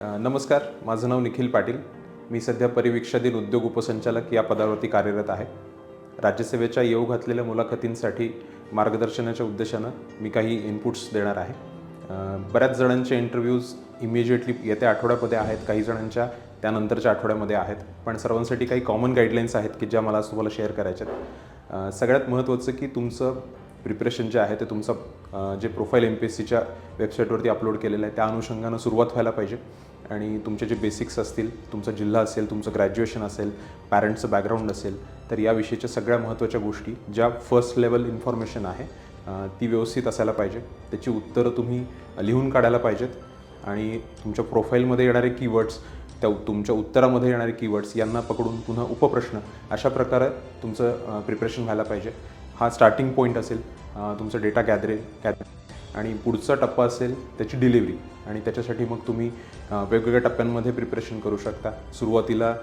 नमस्कार माझं नाव निखिल पाटील. मी सध्या परिवीक्षाधीन उद्योग उपसंचालक या पदावरती कार्यरत आहे. राज्यसेवेच्या येऊ घातलेल्या मुलाखतींसाठी मार्गदर्शनाच्या उद्देशानं मी काही इनपुट्स देणार आहे. बऱ्याच जणांचे इंटरव्ह्यूज इमिजिएटली येत्या आठवड्यामध्ये आहेत काही जणांच्या त्यानंतरच्या आठवड्यामध्ये आहेत. पण सर्वांसाठी काही कॉमन गाईडलाईन्स आहेत की ज्या मला आज तुम्हाला शेअर करायच्या आहेत. सगळ्यात महत्त्वाचं की तुमचं प्रिपरेशन जे आहे ते तुमचं जे प्रोफाईल एम पी एस सीच्या वेबसाईटवरती अपलोड केलेलं आहे त्या अनुषंगानं सुरुवात व्हायला पाहिजे. आणि तुमचे जे बेसिक्स असतील तुमचा जिल्हा असेल तुमचं ग्रॅज्युएशन असेल पॅरेंट्सचं बॅकग्राऊंड असेल तर या विषयीच्या सगळ्या महत्त्वाच्या गोष्टी ज्या फर्स्ट लेवल इन्फॉर्मेशन आहे ती व्यवस्थित असायला पाहिजे. त्याची उत्तरं तुम्ही लिहून काढायला पाहिजेत. आणि तुमच्या प्रोफाईलमध्ये येणारे कीवर्ड्स त्या तुमच्या उत्तरामध्ये येणारे कीवर्ड्स यांना पकडून पुन्हा उपप्रश्न अशा प्रकारे तुमचं प्रिपरेशन व्हायला पाहिजे. हा स्टार्टिंग पॉईंट असेल तुमचं डेटा गॅदरे गॅदर आणि पुढचा टप्पा असेल त्याची डिलिव्हरी. आणि त्याच्यासाठी मग तुम्ही वेगवेगळ्या टप्प्यांमध्ये प्रिपरेशन करू शकता. सुरुवातीला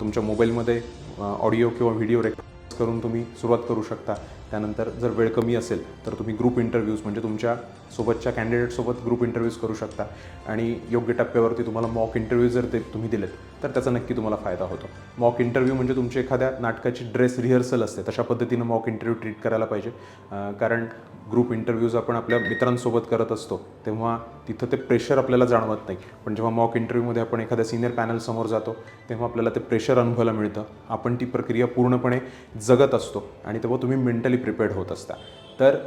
तुमच्या मोबाईलमध्ये ऑडिओ किंवा व्हिडिओ रेकॉर्ड करून तुम्ही सुरुवात करू शकता. त्यानंतर जर वेळ कमी असेल तर तुम्ही ग्रुप इंटरव्ह्यूज म्हणजे तुमच्या सोबतच्या कॅन्डिडेटसोबत ग्रुप इंटरव्ह्यूज करू शकता. आणि योग्य टप्प्यावरती तुम्हाला मॉक इंटरव्ह्यू जर ते तुम्ही दिलेत तर त्याचा नक्की तुम्हाला फायदा होतो. मॉक इंटरव्ह्यू म्हणजे तुमची एखाद्या नाटकाची ड्रेस रिहर्सल असते. तशा पद्धतीनं मॉक इंटरव्ह्यू ट्रीट करायला पाहिजे. कारण ग्रुप इंटरव्ह्यूज आपण आपल्या मित्रांसोबत करत असतो तेव्हा तिथं ते प्रेशर आपल्याला जाणवत नाही. पण जेव्हा मॉक इंटरव्ह्यूमध्ये आपण एखाद्या सिनियर पॅनलसमोर जातो तेव्हा आपल्याला ते प्रेशर अनुभवायला मिळतं. आपण ती प्रक्रिया पूर्णपणे जगत असतो. आणि तेव्हा तुम्ही मेंटली प्रिपेअर्ड होत असता तर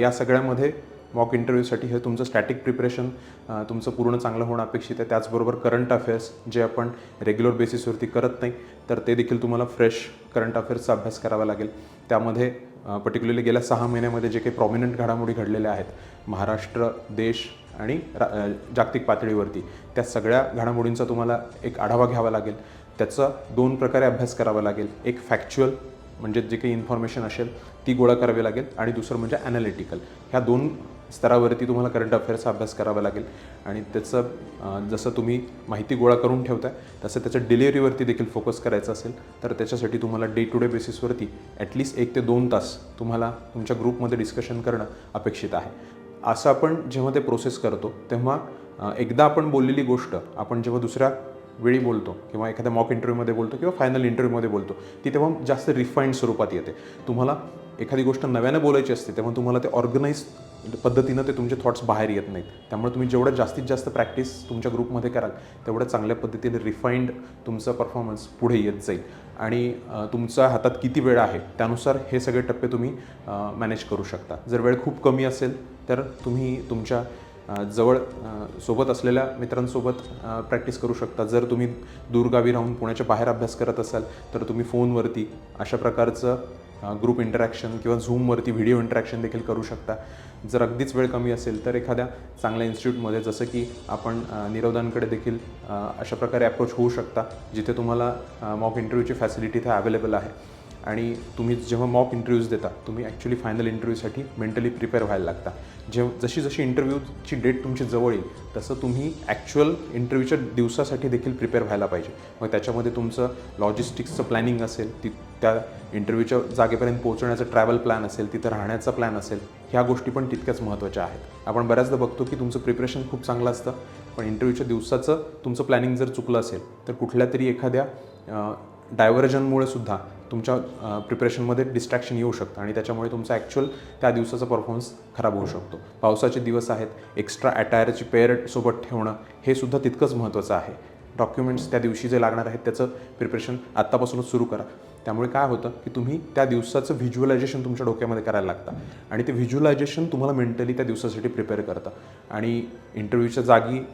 या सगळ्यामध्ये मॉक इंटरव्ह्यूसाठी हे तुमचं स्टॅटिक प्रिपरेशन तुमचं पूर्ण चांगलं होणं अपेक्षित आहे. त्याचबरोबर करंट अफेअर्स जे आपण रेग्युलर बेसिसवरती करत नाही तर ते देखील तुम्हाला फ्रेश करंट अफेअर्सचा अभ्यास करावा लागेल. त्यामध्ये पर्टिक्युलरली गेल्या सहा महिन्यामध्ये जे काही प्रॉमिनंट घडामोडी घडलेल्या आहेत महाराष्ट्र देश आणि रा जागतिक पातळीवरती त्या सगळ्या घडामोडींचा तुम्हाला एक आढावा घ्यावा लागेल. त्याचा दोन प्रकारे अभ्यास करावा लागेल. एक फॅक्च्युअल म्हणजे जे काही इन्फॉर्मेशन असेल ती गोळा करावी लागेल. आणि दुसरं म्हणजे ॲनालिटिकल ह्या दोन स्तरावरती तुम्हाला करंट अफेअर्सचा अभ्यास करावा लागेल. आणि त्याचं जसं तुम्ही माहिती गोळा करून ठेवताय तसं त्याच्या डिलिव्हरीवरती देखील फोकस करायचं असेल तर त्याच्यासाठी तुम्हाला डे टू डे बेसिसवरती ॲटलिस्ट एक ते दोन तास तुम्हाला तुमच्या ग्रुपमध्ये डिस्कशन करणं अपेक्षित आहे. असं आपण जेव्हा ते प्रोसेस करतो तेव्हा एकदा आपण बोललेली गोष्ट आपण जेव्हा दुसऱ्या वेळी बोलतो किंवा एखाद्या मॉक इंटरव्ह्यूमध्ये बोलतो किंवा फायनल इंटरव्ह्यूमध्ये बोलतो ती तेव्हा जास्त रिफाईंड स्वरूपात येते. तुम्हाला एखादी गोष्ट नव्यानं बोलायची असते तेव्हा तुम्हाला ते ऑर्गनाईज पद्धतीनं ते तुमचे थॉट्स बाहेर येत नाहीत. त्यामुळे तुम्ही जेवढं जास्तीत जास्त प्रॅक्टिस तुमच्या ग्रुपमध्ये कराल तेवढं चांगल्या पद्धतीने रिफाईंड तुमचा परफॉर्मन्स पुढे येत जाईल. आणि तुमचा तुमच्या हातात किती वेळ आहे त्यानुसार हे सगळे टप्पे तुम्ही मॅनेज करू शकता. जर वेळ खूप कमी असेल तर तुम्ही तुमच्या जवळ सोबत असलेल्या मित्रांसोबत प्रॅक्टिस करू शकता. जर तुम्ही दूरगावी राहून पुण्याच्या बाहेर अभ्यास करत असाल तर तुम्ही फोनवरती अशा प्रकारचं ग्रुप इंटरॅक्शन किंवा झूमवरती व्हिडिओ इंटरॅक्शन देखील करू शकता. जर अगदीच वेळ कमी असेल तर एखाद्या चांगल्या इन्स्टिट्यूटमध्ये जसं की आपण निरवदांकडे देखील अशा प्रकारे अप्रोच होऊ शकता जिथे तुम्हाला मॉक इंटरव्ह्यूची फॅसिलिटी इथे अवेलेबल आहे. आणि तुम्ही जेव्हा मॉक इंटरव्ह्यूज देता तुम्ही ॲक्च्युली फायनल इंटरव्ह्यूसाठी मेंटली प्रिपेअर व्हायला लागता. जेव्हा जशी जशी इंटरव्ह्यूची डेट तुमची जवळ येईल तसं तुम्ही ॲक्च्युअल इंटरव्ह्यूच्या दिवसासाठी देखील प्रिपेअर व्हायला पाहिजे. मग त्याच्यामध्ये तुमचं लॉजिस्टिक्सचं प्लॅनिंग असेल ती त्या इंटरव्ह्यूच्या जागेपर्यंत पोहोचण्याचा ट्रॅव्हल प्लॅन असेल तिथं राहण्याचा प्लॅन असेल ह्या गोष्टी पण तितक्याच महत्त्वाच्या आहेत. आपण बऱ्याचदा बघतो की तुमचं प्रिपरेशन खूप चांगलं असतं पण इंटरव्ह्यूच्या दिवसाचं तुमचं प्लॅनिंग जर चुकलं असेल तर कुठल्या तरी एखाद्या डायव्हर्जनमुळे सुद्धा तुमच्या प्रिपरेशनमध्ये डिस्ट्रॅक्शन येऊ शकतं आणि त्याच्यामुळे तुमचा ॲक्च्युअल त्या दिवसाचा परफॉर्मन्स खराब होऊ शकतो. पावसाचे दिवस आहेत एक्स्ट्रा अटायरची पेअर सोबत ठेवणं हे सुद्धा तितकंच महत्त्वाचं आहे. डॉक्युमेंट्स त्या दिवशी जे लागणार आहेत त्याचं प्रिपरेशन आत्तापासूनच सुरू करा. त्यामुळे काय होतं की तुम्ही त्या दिवसाचं व्हिज्युअलायझेशन तुमच्या डोक्यामध्ये करायला लागतं आणि ते व्हिज्युअलायझेशन तुम्हाला मेंटली त्या दिवसासाठी प्रिपेअर करतं. आणि इंटरव्ह्यूच्या जागी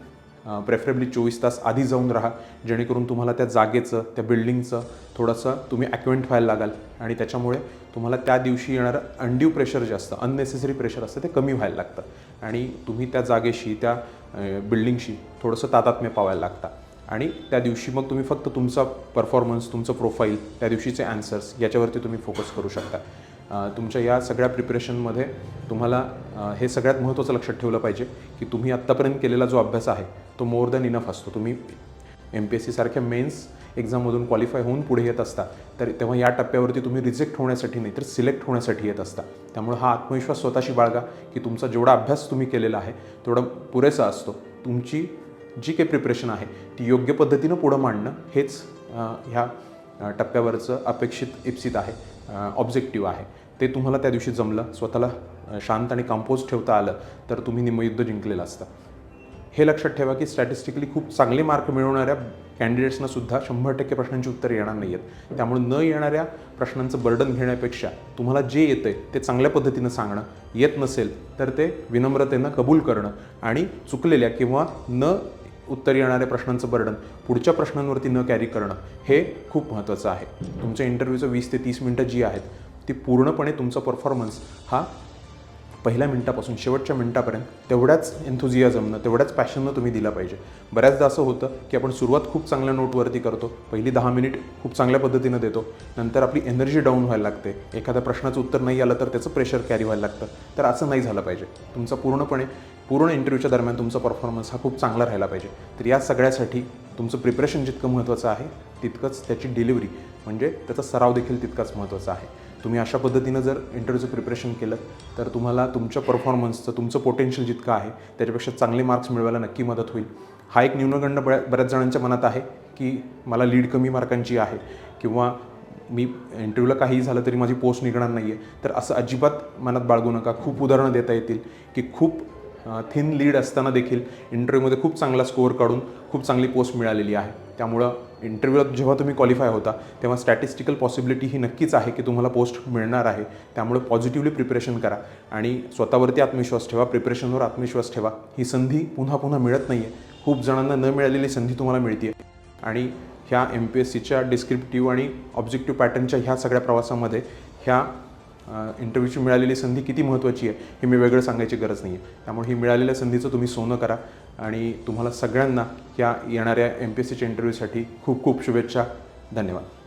प्रेफरेबली चोवीस तास आधी जाऊन राहा जेणेकरून तुम्हाला त्या जागेचं त्या बिल्डिंगचं थोडंसं तुम्ही ॲक्वेंट व्हायला लागाल. आणि त्याच्यामुळे तुम्हाला त्या दिवशी येणारं अनड्यू प्रेशर जे असतं अननेसेसरी प्रेशर असतं ते कमी व्हायला लागतं. आणि तुम्ही त्या जागेशी त्या बिल्डिंगशी थोडंसं तातात्म्य पावायला लागता. आणि त्या दिवशी मग तुम्ही फक्त तुमचा परफॉर्मन्स तुमचं प्रोफाईल त्या दिवशीचे ॲन्सर्स याच्यावरती तुम्ही फोकस करू शकता. तुमच्या या सगळ्या प्रिपरेशनमध्ये तुम्हाला हे सगळ्यात महत्त्वाचं लक्षात ठेवलं पाहिजे की तुम्ही आत्तापर्यंत केलेला जो अभ्यास आहे तो मोर दॅन इनफ असतो. तुम्ही एम पी एस सीसारख्या मेन्स एक्झाममधून क्वालिफाय होऊन पुढे येत असता तर तेव्हा या टप्प्यावरती तुम्ही रिजेक्ट होण्यासाठी नाही तर सिलेक्ट होण्यासाठी येत असता. त्यामुळे हा आत्मविश्वास स्वतःशी बाळगा की तुमचा जेवढा अभ्यास तुम्ही केलेला आहे तेवढा पुरेसा असतो. तुमची जी काही प्रिपरेशन आहे ती योग्य पद्धतीनं पुढं मांडणं हेच ह्या टप्प्यावरचं अपेक्षित इप्सित आहे ऑब्जेक्टिव्ह आहे. ते तुम्हाला त्या दिवशी जमलं स्वतःला शांत आणि कंपोज ठेवता आलं तर तुम्ही निमयुद्ध जिंकलेलं असतं. हे लक्षात ठेवा की स्टॅटिस्टिकली खूप चांगले मार्क मिळवणाऱ्या कॅन्डिडेट्सनासुद्धा शंभर टक्के प्रश्नांची उत्तर येणार नाही आहेत त्यामुळे न येणाऱ्या प्रश्नांचं बर्डन घेण्यापेक्षा तुम्हाला जे येतं आहे ते चांगल्या पद्धतीनं सांगणं येत नसेल तर ते विनम्रतेनं कबूल करणं आणि चुकलेल्या किंवा न उत्तर येणाऱ्या प्रश्नांचं बर्डन पुढच्या प्रश्नांवरती न कॅरी करणं हे खूप महत्त्वाचं आहे. तुमच्या इंटरव्ह्यूचं वीस ते तीस मिनटं जी आहेत ती पूर्णपणे तुमचा परफॉर्मन्स हा पहिल्या मिनटापासून शेवटच्या मिनटापर्यंत तेवढ्याच एन्थुझियाझमनं तेवढ्याच पॅशननं तुम्ही दिला पाहिजे. बऱ्याचदा असं होतं की आपण सुरुवात खूप चांगल्या नोटवरती करतो पहिली दहा मिनिट खूप चांगल्या पद्धतीनं देतो नंतर आपली एनर्जी डाऊन व्हायला लागते. एखाद्या प्रश्नाचं उत्तर नाही आलं तर त्याचं प्रेशर कॅरी व्हायला लागतं. तर असं नाही झालं पाहिजे. तुमचा पूर्णपणे पूर्ण इंटरव्ह्यूच्या दरम्यान तुमचा परफॉर्मन्स हा खूप चांगला राहिला पाहिजे. तर या सगळ्यासाठी तुमचं प्रिपरेशन जितकं महत्त्वाचं आहे तितकंच त्याची डिलिव्हरी म्हणजे त्याचा सराव देखील तितकाच महत्त्वाचा आहे. तुम्ही अशा पद्धतीनं जर इंटरव्ह्यूचं प्रिपरेशन केलं तर तुम्हाला तुमच्या परफॉर्मन्सचं तुमचं पोटेन्शियल जितकं आहे त्याच्यापेक्षा चांगले मार्क्स मिळवायला नक्की मदत होईल. हा एक न्यूनगंड बऱ्या बऱ्याच जणांच्या मनात आहे की मला लीड कमी मार्कांची आहे किंवा मी इंटरव्ह्यूला काहीही झालं तरी माझी पोस्ट निघणार नाही आहे तर असं अजिबात मनात बाळगू नका. खूप उदाहरणं देता येतील की खूप थिन लीड असताना देखील इंटरव्ह्यूमध्ये खूप चांगला स्कोअर काढून खूप चांगली पोस्ट मिळालेली आहे. त्यामुळं इंटरव्ह्यूला जेव्हा तुम्ही क्वालिफाय होता तेव्हा स्टॅटिस्टिकल पॉसिबिलिटी ही नक्कीच आहे की तुम्हाला पोस्ट मिळणार आहे. त्यामुळे पॉझिटिव्हली प्रिपरेशन करा आणि स्वतःवरती आत्मविश्वास ठेवा प्रिपरेशनवर आत्मविश्वास ठेवा. ही संधी पुन्हा पुन्हा मिळत नाही आहे खूप जणांना न मिळालेली संधी तुम्हाला मिळते आणि ह्या एम पी एस सीच्या डिस्क्रिप्टिव्ह आणि ऑब्जेक्टिव्ह पॅटर्नच्या ह्या सगळ्या प्रवासामध्ये ह्या इंटरव्ह्यूची मिळालेली संधी किती महत्त्वाची आहे हे मी वेगळं सांगायची गरज नाही आहे त्यामुळे ही मिळालेल्या संधीचं तुम्ही सोनं करा आणि तुम्हाला सगळ्यांना या येणाऱ्या एम पी एस सीच्या इंटरव्ह्यूसाठी खूप खूप शुभेच्छा. धन्यवाद.